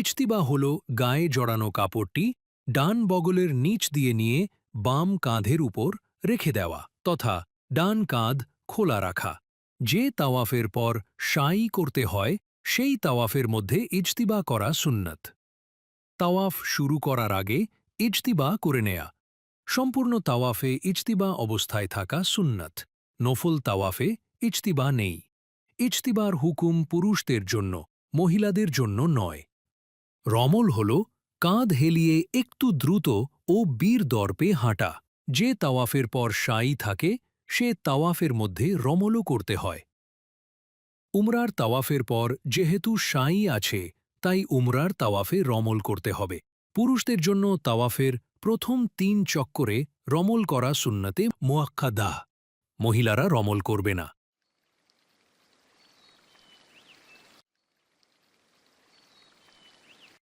ইজতিবা হল গায়ে জড়ানো কাপড়টি ডান বগলের নিচ দিয়ে নিয়ে বাম কাঁধের উপর রেখে দেওয়া তথা ডান কাঁধ খোলা রাখা। যে তাওয়াফের পর সাই করতে হয়, সেই তাওয়াফের মধ্যে ইজতিবা করা সুন্নত। তাওয়াফ শুরু করার আগে ইজতিবা করে নেয়া। সম্পূর্ণ তাওয়াফে ইজতিবা অবস্থায় থাকা সুন্নত। নফল তাওয়াফে ইজতিবা নেই। ইজতিবার হুকুম পুরুষদের জন্য, মহিলাদের জন্য নয়। রমল হল কাঁধ হেলিয়ে একটু দ্রুত ও বীর দর্পে হাঁটা। যে তাওয়াফের পর সাই থাকে, সে তাওয়াফের মধ্যে রমলও করতে হয়। উমরার তাওয়াফের পর যেহেতু সাই আছে, তাই উমরার তাওয়াফে রমল করতে হবে। পুরুষদের জন্য তাওয়াফের প্রথম তিন চক্করে রমল করা সুন্নতে মোয়াক্কাদা মহিলারা রমল করবে না।